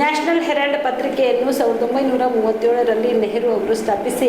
National Herald ಪತ್ರಿಕೆಯನ್ನು ಸಾವಿರದ ಒಂಬೈನೂರ ಮೂವತ್ತೇಳರಲ್ಲಿ ನೆಹರು ಅವರು ಸ್ಥಾಪಿಸಿ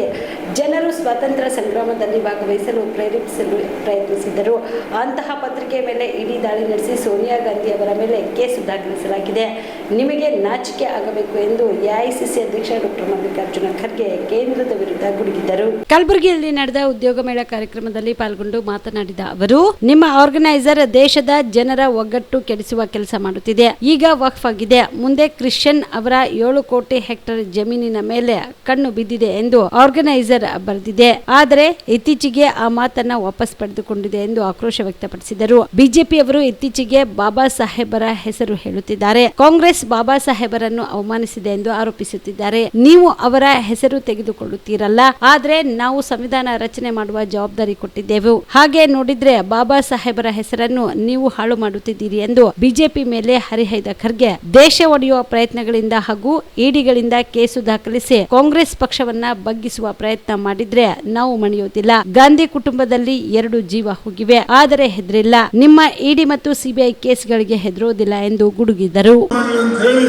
ಜನರು ಸ್ವಾತಂತ್ರ್ಯ ಸಂಗ್ರಾಮದಲ್ಲಿ ಭಾಗವಹಿಸಲು ಪ್ರೇರೇಪಿಸಲು ಪ್ರಯತ್ನಿಸಿದ್ದರು. ಅಂತಹ ಪತ್ರಿಕೆಯ ಮೇಲೆ ಇಡೀ ದಾಳಿ ನಡೆಸಿ ಸೋನಿಯಾ ಗಾಂಧಿ ಅವರ ಮೇಲೆ ಕೇಸು ದಾಖಲಿಸಲಾಗಿದೆ ನಿಮಗೆ ನಾಚಿಕೆ ಆಗಬೇಕು ಎಂದು ಎಐಸಿಸಿ ಅಧ್ಯಕ್ಷ ಡಾಕ್ಟರ್ ಮಲ್ಲಿಕಾರ್ಜುನ ಖರ್ಗೆ ಕೇಂದ್ರದ ವಿರುದ್ಧ ಗುಡುಗಿದ್ದರು. ಕಲಬುರಗಿಯಲ್ಲಿ ನಡೆದ ಉದ್ಯೋಗ ಮೇಳ ಕಾರ್ಯಕ್ರಮದಲ್ಲಿ ಪಾಲ್ಗೊಂಡು ಮಾತನಾಡಿದ ಅವರು, ನಿಮ್ಮ ಆರ್ಗನೈಸರ್ ದೇಶದ ಜನರ ಒಗ್ಗಟ್ಟು ಕೆಡಿಸುವ ಕೆಲಸ ಮಾಡುತ್ತಿದೆ. ಈಗ ವಕ್ಫ್ ಆಗಿದೆ. ಮುಂದೆ ಕ್ರಿಶ್ಚಿಯನ್ ಅವರ ಏಳು ಕೋಟಿ ಹೆಕ್ಟರ್ ಜಮೀನಿನ ಮೇಲೆ ಕಣ್ಣು ಬಿದ್ದಿದೆ ಎಂದು ಆರ್ಗನೈಸರ್ ಬರೆದಿದೆ. ಆದರೆ ಇತ್ತೀಚೆಗೆ ಆ ಮಾತನ್ನ ವಾಪಸ್ ಪಡೆದುಕೊಂಡಿದೆ ಎಂದು ಆಕ್ರೋಶ ವ್ಯಕ್ತಪಡಿಸಿದರು. ಬಿಜೆಪಿಯವರು ಇತ್ತೀಚೆಗೆ ಬಾಬಾ ಸಾಹೇಬರ ಹೆಸರು ಹೇಳುತ್ತಿದ್ದಾರೆ. ಕಾಂಗ್ರೆಸ್ ಬಾಬಾ ಸಾಹೇಬರನ್ನು ಅವಮಾನಿಸಿದೆ ಎಂದು ಆರೋಪಿಸುತ್ತಿದ್ದಾರೆ. ನೀವು ಅವರ ಹೆಸರು ತೆಗೆದುಕೊಳ್ಳುತ್ತೀರಲ್ಲ. ಆದ್ರೆ ನಾವು ಸಂವಿಧಾನ ರಚನೆ ಮಾಡುವ ಜವಾಬ್ದಾರಿ ಕೊಟ್ಟಿದ್ದೆವು. ಹಾಗೆ ನೋಡಿದ್ರೆ ಬಾಬಾ ಸಾಹೇಬರ ಹೆಸರನ್ನು ನೀವು ಹಾಳು ಮಾಡುತ್ತಿದ್ದೀರಿ ಎಂದು ಬಿಜೆಪಿ ಮೇಲೆ ಹರಿಹೈದ ಖರ್ಗೆ, ದೇಶ ಒಡೆಯುವ ಪ್ರಯತ್ನಗಳಿಂದ ಹಾಗೂ ಇಡಿಗಳಿಂದ ಕೇಸು ದಾಖಲಿಸಿ ಕಾಂಗ್ರೆಸ್ ಪಕ್ಷವನ್ನ ಬಗ್ಗಿಸುವ ಪ್ರಯತ್ನ ಮಾಡಿದ್ರೆ ನಾವು ಮಣಿಯೋದಿಲ್ಲ. ಗಾಂಧಿ ಕುಟುಂಬದಲ್ಲಿ ಎರಡು ಜೀವ ಹೋಗಿವೆ. ಆದರೆ ಹೆದರಿಲ್ಲ. ನಿಮ್ಮ ಇಡಿ ಮತ್ತು ಸಿಬಿಐ ಕೇಸ್ಗಳಿಗೆ ಹೆದರೋದಿಲ್ಲ ಎಂದು ಗುಡುಗಿದರು. ಅಂತ ಹೇಳಿ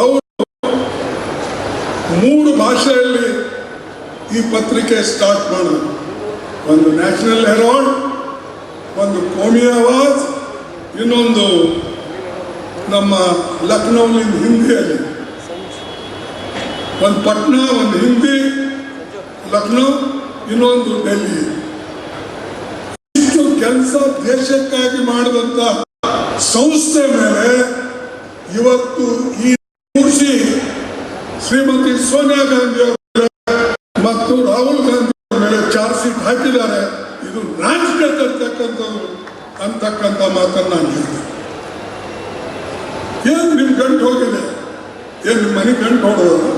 ಅವರು ಮೂರು ಭಾಷೆಯಲ್ಲಿ ಈ ಪತ್ರಿಕೆ ಸ್ಟಾರ್ಟ್ ಮಾಡಿದ್ರು. ಒಂದು ನ್ಯಾಷನಲ್ ಹೆರಾಲ್ಡ್ ಒಂದು ಕೋಮಿ ಆವಾಜ್, ಇನ್ನೊಂದು ನಮ್ಮ ಲಕ್ನೋಲಿಂದ ಹಿಂದಿಯಲ್ಲಿ. ಒಂದು ಪಟ್ನಾ, ಒಂದು ಹಿಂದಿ, ಲಕ್ನೋ, ಇನ್ನೊಂದು ಡೆಲ್ಲಿ. ಇಷ್ಟು ಕೆಲಸ ದೇಶಕ್ಕಾಗಿ ಮಾಡಿದಂತ ಸಂಸ್ಥೆ ಮೇಲೆ ಇವತ್ತು ಈ ಕೂರಿಸಿ ಶ್ರೀಮತಿ ಸೋನಿಯಾ ಗಾಂಧಿ ಅವರ ಮತ್ತು ರಾಹುಲ್ ಗಾಂಧಿ ಅವರ ಮೇಲೆ ಚಾರ್ಜ್ ಶೀಟ್ ಹಾಕಿದ್ದಾರೆ. ಇದು ರಾಜಕೀಯ ಅಂತಕ್ಕಂಥ ಮಾತನ್ನ ನಾನು ಹೇಳಿದೆ ಏನು ನಿಮ್ ಗಂಟು ಹೋಗಿದೆ? ಏನು ನಿಮ್ ಮನೆ ಗಂಟು ಹೋಗೋದು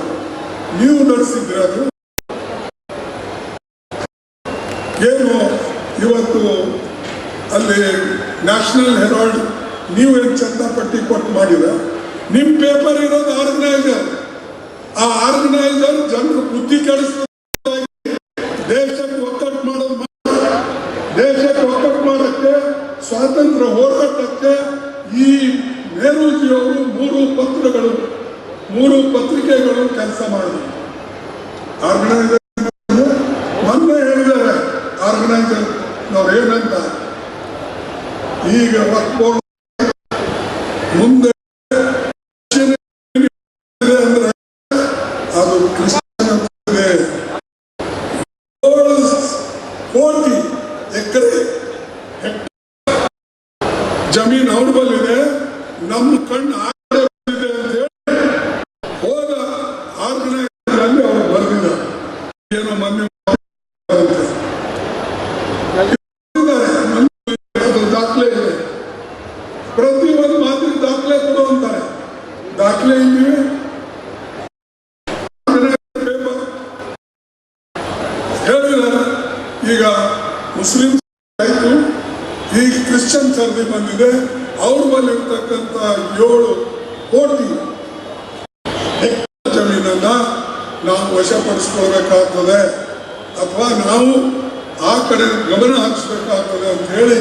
ನೀವು ನಡೆಸಿದ್ರೆ ಅದು ಏನು ಇವತ್ತು ಅಲ್ಲಿ ನ್ಯಾಷನಲ್ ಹೆರಾಲ್ಡ್ ನೀವು ಏನು ಚಂದ ಪಟ್ಟಿ ಕೊಟ್ಟು ಮಾಡಿದ? ನಿಮ್ಮ ಪೇಪರ್ ಇರೋದು ಆರ್ಗನೈಸರ್. ಆ ಆರ್ಗನೈಸರ್ ಜನರು ಬುದ್ಧಿ ಕೆಡಿಸ್ತಾರೆ. ದೇಶಕ್ಕೆ ಒತ್ತಟ್ಟು ಮಾಡೋದು ದೇಶಕ್ಕೆ ಒಕ್ಕಟ್ಟು ಮಾಡಕ್ಕೆ, ಸ್ವಾತಂತ್ರ್ಯ ಹೋರಾಟಕ್ಕೆ ಈ ನೆಹರೂಜಿಯವರು ಮೂರು ಪತ್ರಗಳು, ಮೂರು ಪತ್ರಿಕೆಗಳು ಕೆಲಸ ಮಾಡಿದ್ರು. ಆರ್ಗನೈಸರ್ ಮೊನ್ನೆ ಹೇಳಿದ್ದಾರೆ, ಆರ್ಗನೈಸರ್ ನಾವು ಏನಂತ ಈಗ ವರ್ಕ್ ಮುಂದೆ ಇದೆ ಅಂದ್ರೆ ಅದು ಕ್ರಿಶ್ಚಿಯನ್ ಅಂತಿದೆ. ಏಳು ಕೋಟಿ ಎಕರೆ ಜಮೀನು ಅವ್ರ ಬಲ್ಲಿದೆ ನಮ್ಮ ಕಣ್ಣು ಆ ಕಡೆ ಬಂದಿದೆ ಅಂತ ಹೇಳಿ ಹೋದ ಆರ್ಗನೈಸರ್ ಅಲ್ಲಿ ಅವರು ಬರೆದಿದ್ದಾರೆ ಏನೋ ಮೊನ್ನೆ. ದಾಖಲೆ ಇದೆ ಪ್ರತಿ ಒಂದು ಮಾತಿಗೆ ದಾಖಲೆ ಕೊಡು ಅಂತಾರೆ ದಾಖಲೆ ಪೇಪರ್ ಹೇಳಿದ್ದಾರೆ ಈಗ ಮುಸ್ಲಿಂ ಆಯ್ತು ಈಗ ಕ್ರಿಶ್ಚಿಯನ್ ಸರ್ದಿ ಬಂದಿದೆ ಅವ್ರ ಬಳಿ ಇರ್ತಕ್ಕಂಥ ಏಳು ಕೋಟಿ ನಾವು ವಶಪಡಿಸ್ಕೊಳ್ಬೇಕಾಗ್ತದೆ ಅಥವಾ ನಾವು ಆ ಕಡೆ ಗಮನ ಹರಿಸ್ಬೇಕಾಗ್ತದೆ ಅಂತ ಹೇಳಿ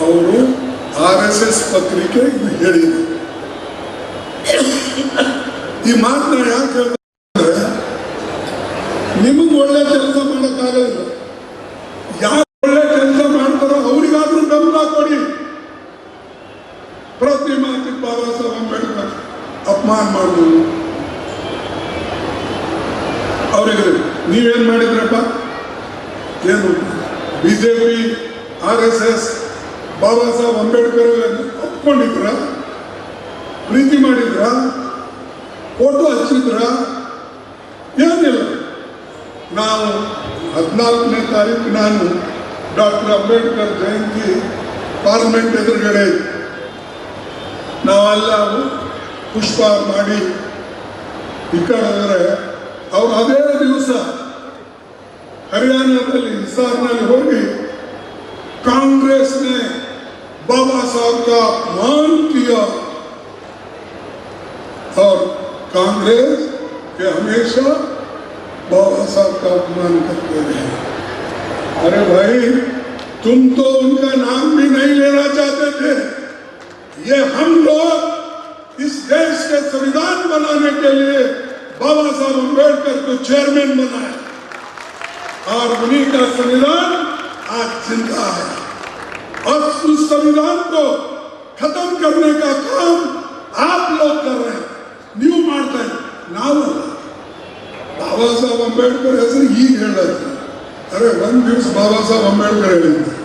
ಅವರು ಆರ್ ಎಸ್ ಎಸ್ ಪತ್ರಿಕೆ ಇದು ಹೇಳಿದೆ ಈ ಮಾತನ್ನ ಯಾಕೆ ಹೇಳ್ತಾರೆ ನಿಮಗೆ ಒಳ್ಳೆ ಕೆಲಸ ಮಾಡೋಕ್ಕಾಗಲ್ಲ. ಯಾರು ಒಳ್ಳೆ ಕೆಲಸ ಮಾಡ್ತಾರೋ ಅವರಿಗಾದ್ರೂ ಗಮನ ಕೊಡಿ. ಪ್ರತಿ ಮಾತಿಗೆ ಬಾಬಾ ಸಾಹೇಬ್ ಅಂಬೇಡ್ಕರ್ ಅಪಮಾನ ಮಾಡುದು ಅವರಿಗೆ ನೀವೇನ್ ಮಾಡಿದ್ರಪ್ಪ? ಏನು, BJP, R S S Baba Saheb Ambedkar ಒಪ್ಕೊಂಡಿದ್ರ? ಪ್ರೀತಿ ಮಾಡಿದ್ರ? ಫೋಟೋ ಹಚ್ಚಿದ್ರ? ಏನಿಲ್ಲ. ನಾವು ಹದಿನಾಲ್ಕನೇ ತಾರೀಕು ನಾನು ಡಾಕ್ಟರ್ ಅಂಬೇಡ್ಕರ್ ಜಯಂತಿ ಪಾರ್ಲಿಮೆಂಟ್ ಎದುರುಗಡೆ ನಾವೆಲ್ಲ ಪುಷ್ಪ ಮಾಡಿ ಈ ಕಡೆ ಹೋದ್ರೆ ಅವ್ರು ಅದೇ ದಿವಸ ಹರಿಯಾಣದಲ್ಲಿ ಹಿಸಾರ್ನಲ್ಲಿ ಹೋಗಿ कांग्रेस ने बाबा साहब का अपमान किया और कांग्रेस के हमेशा बाबा साहब का अपमान करते रहे अरे भाई तुम तो उनका नाम भी नहीं लेना चाहते थे ये हम लोग इस देश के संविधान बनाने के लिए बाबा साहब अम्बेडकर को चेयरमैन बनाया और उन्हीं का संविधान आज जिंदा है और उस संविधान को खत्म करने का काम आप लोग कर रहे हैं ನೀವು ಮಾಡ್ತಾ ಇದ್ದೀರಿ ನಾವಲ್ಲ ಬಾಬಾ ಸಾಹೇಬ್ ಅಂಬೇಡ್ಕರ್ ಹೆಸರು ಈಗ ಹೇಳತ್ತೆ ಅರೆ ಒಂದು ದಿವಸ ಬಾಬಾ ಸಾಹೇಬ್ ಅಂಬೇಡ್ಕರ್ ಹೇಳಿದ್ದೆ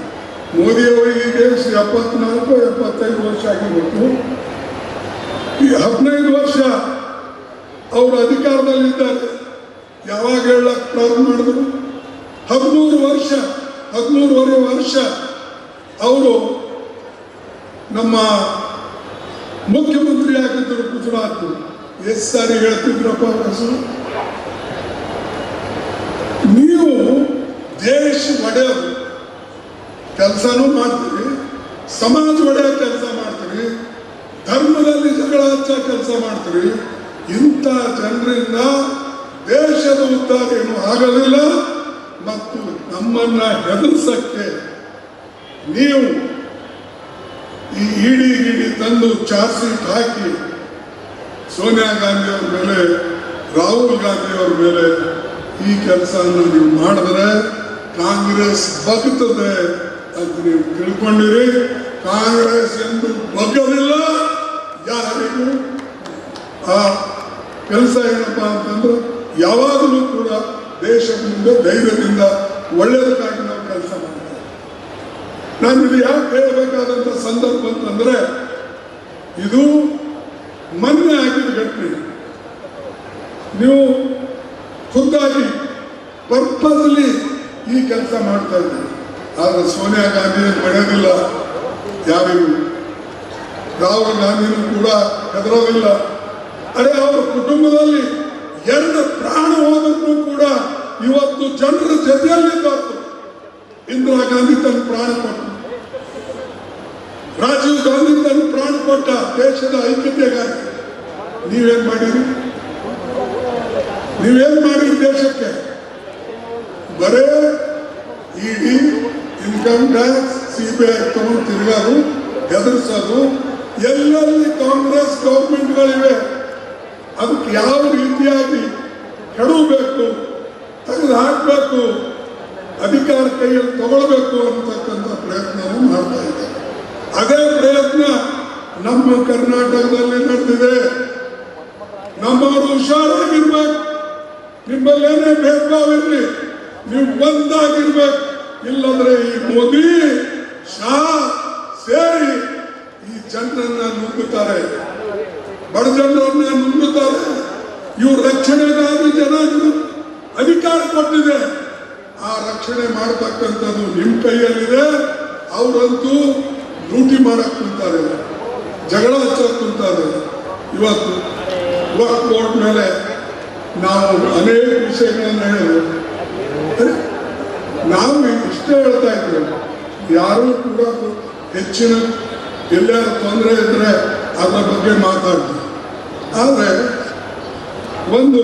ಮೋದಿ ಅವರಿಗೆ ಈಗ ಎಪ್ಪತ್ನಾಲ್ಕು ಎಪ್ಪತ್ತೈದು ವರ್ಷ ಆಗಿರ್ಬೇಕು ಈ ಹದಿನೈದು ವರ್ಷ ಅವರು ಅಧಿಕಾರದಲ್ಲಿದ್ದಾರೆ. ಯಾವಾಗ ಹೇಳಕ್ ಪ್ರಾರಂಭ ಮಾಡಿದ್ರು? ಹದಿಮೂರು ವರ್ಷ, ಹದಿಮೂರುವರೆ ವರ್ಷ ಅವರು ನಮ್ಮ ಮುಖ್ಯಮಂತ್ರಿ ಆಗಿದ್ದರು ಗುಜರಾತ್. ಎಸ್ ಸಾರಿ ಹೇಳ್ತಿದ್ರಪ್ಪ ಹೆಸರು ನೀವು ದೇಶ ಒಡೆಯೋದು. ಕೆಲಸನೂ ಮಾಡ್ತೀರಿ, ಸಮಾಜ ಒಡೆಯೋ ಕೆಲಸ ಮಾಡ್ತೀರಿ, ಧರ್ಮದಲ್ಲಿ ಜಗಳ ಹಚ್ಚೋ ಕೆಲಸ ಮಾಡ್ತೀರಿ ಇಂಥ ಜನರಿಂದ ದೇಶದ ಉದ್ಧಾರ ಏನು ಆಗಲಿಲ್ಲ ಮತ್ತು ನಮ್ಮನ್ನ ಹೆದರ್ಸಕ್ಕೆ ನೀವು ಈ ಇಡಿ ಗಿಡಿ ತಂದು ಚಾರ್ಜ್ ಶೀಟ್ ಹಾಕಿ ಸೋನಿಯಾ ಗಾಂಧಿ ಮೇಲೆ, ರಾಹುಲ್ ಗಾಂಧಿ ಮೇಲೆ ಈ ಕೆಲಸವನ್ನು ನೀವು ಮಾಡಿದ್ರೆ ಕಾಂಗ್ರೆಸ್ ಬಗ್ತದೆ ಅಂತ ನೀವು ತಿಳ್ಕೊಂಡಿರಿ. ಕಾಂಗ್ರೆಸ್ ಎಂದು ಬಗ್ಗದಿಲ್ಲ ಯಾರಿಗೂ ಆ ಕೆಲಸ ಏನಪ್ಪ ಅಂತಂದ್ರೆ ಯಾವಾಗಲೂ ಕೂಡ ದೇಶ ಮುಂದೆ ಧೈರ್ಯದಿಂದ ಒಳ್ಳೆಯದಕ್ಕಾಗಿ ನಾವು ಕೆಲಸ ಮಾಡ್ತೇವೆ ನಾನು ಇದು ಯಾಕೆ ಹೇಳಬೇಕಾದಂಥ ಸಂದರ್ಭ ಅಂತಂದ್ರೆ, ಇದು ಮೊನ್ನೆ ಆಗಿದ್ದ ಘಟನೆ. ನೀವು ಖುದ್ದಾಗಿ ಪರ್ಪಸ್ಲಿ ಈ ಕೆಲಸ ಮಾಡ್ತಾ ಇದ್ದೀವಿ ಆದ್ರೆ ಸೋನಿಯಾ ಗಾಂಧಿ ಪಡೆಯೋದಿಲ್ಲ ಯಾರಿಗೂ. ರಾಹುಲ್ ಗಾಂಧಿನೂ ಕೂಡ ಹೆದರೋದಿಲ್ಲ. ಕುಟುಂಬದಲ್ಲಿ ಎರಡು ಪ್ರಾಣ ಹೋದ್ರು ಕೂಡ ಇವತ್ತು ಜನರ ಜೊತೆಯಲ್ಲಿದ್ದಾರೆ ಇಂದಿರಾ ಗಾಂಧಿ ತನ್ನ ಪ್ರಾಣ ಕೊಟ್ಟ ರಾಜೀವ್ ಗಾಂಧಿ ತನ್ನ ಪ್ರಾಣ ಕೊಟ್ಟ ದೇಶದ ಐಕ್ಯತೆಗಾಗಿ ನೀವೇನ್ ಮಾಡಿರಿ? ನೀವೇನ್ ಮಾಡಿರಿ ದೇಶಕ್ಕೆ? ಬರೇ ಇಡಿ ಇನ್ಕಮ್ ಟ್ಯಾಕ್ಸ್ ಸಿಬಿಐ ತಗೊಂಡು ತಿರುಗಾರು ಹೆದರ್ಸೋದು ಎಲ್ಲೆಲ್ಲಿ ಕಾಂಗ್ರೆಸ್ ಗೌರ್ಮೆಂಟ್ಗಳಿವೆ ಅದಕ್ಕೆ ಯಾವ ರೀತಿಯಾಗಿ ಕೆಡವಬೇಕು ತೆಗೆದು ಹಾಕಬೇಕು ಅಧಿಕಾರ ಕೈಯಲ್ಲಿ ತಗೊಳ್ಬೇಕು ಅಂತಕ್ಕಂಥ ಪ್ರಯತ್ನವನ್ನು ಮಾಡ್ತಾ ಇದ್ದಾರೆ. ಅದೇ ಪ್ರಯತ್ನ ನಮ್ಮ ಕರ್ನಾಟಕದಲ್ಲಿ ನಡೆದಿದೆ. ನಮ್ಮವರು ಹುಷಾರಾಗಿರ್ಬೇಕು. ನಿಮ್ಮಲ್ಲಿ ಏನೇ ಭೇದ ಭಾವ ಇರಲಿ ನೀವು ಒಂದಾಗಿರ್ಬೇಕು. ಇಲ್ಲಂದ್ರೆ ಈ ಮೋದಿ, ಶಾ ಸೇರಿ ಈ ಜನರನ್ನ ನುಗ್ಗುತ್ತಾರೆ ಬಡ ನುಂಗುತ್ತಾರೆ ಇವ್ರ ರಕ್ಷಣೆಗಾಗಿ ಜನ ಅಧಿಕಾರ ಕೊಟ್ಟಿದೆ. ಆ ರಕ್ಷಣೆ ಮಾಡತಕ್ಕಂಥದ್ದು ನಿಮ್ಮ ಕೈಯಲ್ಲಿದೆ. ಅವರಂತೂ ಡ್ಯೂಟಿ ಮಾಡಕ್ ಕುಂತಾರೆ. ಜಗಳ ಹಚ್ಚಕ್ ಕುಂತಾರೆ. ಇವತ್ತು ವಕ್ ಕೋರ್ಟ್ ಮೇಲೆ ನಾವು ಅನೇಕ ವಿಷಯಗಳನ್ನು ಹೇಳಿದ್ರು ನಾವು ಇಷ್ಟೇ ಹೇಳ್ತಾ ಇದ್ದೇವೆ ಯಾರೂ ಕೂಡ ಹೆಚ್ಚಿನ ಎಲ್ಲರ ತೊಂದರೆ ಇದ್ರೆ ಅದರ ಬಗ್ಗೆ ಮಾತಾಡ್ತೀವಿ ಆದರೆ ಒಂದು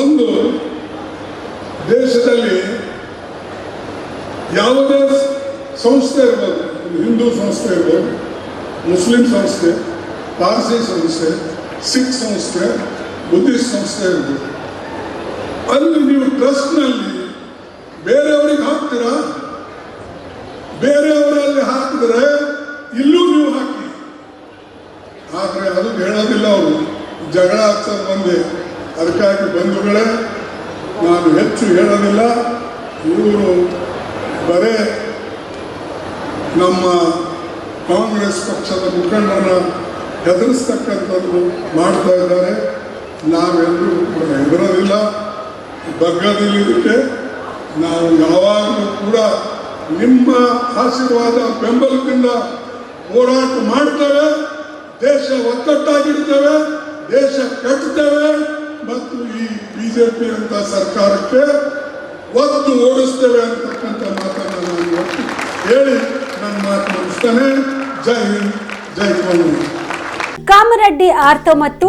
ಒಂದು ದೇಶದಲ್ಲಿ ಯಾವುದೇ ಸಂಸ್ಥೆ ಇರ್ಬೋದು, ಹಿಂದೂ ಸಂಸ್ಥೆ ಇರ್ಬೋದು, ಮುಸ್ಲಿಂ ಸಂಸ್ಥೆ, ಪಾರ್ಸಿ ಸಂಸ್ಥೆ, ಸಿಖ್ ಸಂಸ್ಥೆ, ಬುದ್ಧಿಸ್ಟ್ ಸಂಸ್ಥೆ ಇರ್ಬೋದು. ಅಲ್ಲಿ ನೀವು ಟ್ರಸ್ಟ್ನಲ್ಲಿ ಬೇರೆಯವರಿಗೆ ಹಾಕ್ತೀರಾ? ಬೇರೆಯವರಲ್ಲಿ ಹಾಕಿದ್ರೆ ಇಲ್ಲೂ ನೀವು ಹಾಕಿ ಆದರೆ ಅದು ಹೇಳೋದಿಲ್ಲ ಅವರು. ಜಗಳ ಆಗ್ತಾ ಬಂದೆ. ಅದಕ್ಕಾಗಿ ಬಂಧುಗಳೇ, ನಾನು ಹೆಚ್ಚು ಹೇಳೋದಿಲ್ಲ. ಇವರು ಬರೇ ನಮ್ಮ ಕಾಂಗ್ರೆಸ್ ಪಕ್ಷದ ಮುಖಂಡರನ್ನ ಹೆದರಿಸ್ತಕ್ಕಂಥದ್ದು ಮಾಡ್ತಾ ಇದ್ದಾರೆ. ನಾವೆಲ್ಲರೂ ಕೂಡ ಹೆದರೋದಿಲ್ಲ. ಬಗ್ಗದಿಲ್ಲ ಇದಕ್ಕೆ ನಾವು ಯಾವಾಗಲೂ ಕೂಡ ನಿಮ್ಮ ಆಶೀರ್ವಾದ ಬೆಂಬಲದಿಂದ ಹೋರಾಟ ಮಾಡ್ತೇವೆ. ದೇಶ ಒಕ್ಕಟ್ಟಾಗಿಡ್ತೇವೆ ದೇಶ ಕಟ್ತೇವೆ ಮತ್ತು ಈ ಬಿಜೆಪಿ ಅಂತ ಸರ್ಕಾರಕ್ಕೆ ಒತ್ತು ಓಡಿಸ್ತೇವೆ ಅಂತಕ್ಕಂಥ ಮಾತನ್ನು ನಾನು ಇವತ್ತು ಹೇಳಿ ನನ್ನ ಮಾತು ಮುಗಿಸ್ತೇನೆ. ಜೈ ಹಿಂದ್, ಜೈ ಕಾಮರೆಡ್ಡಿ ಆರ್ಥೋ ಮತ್ತು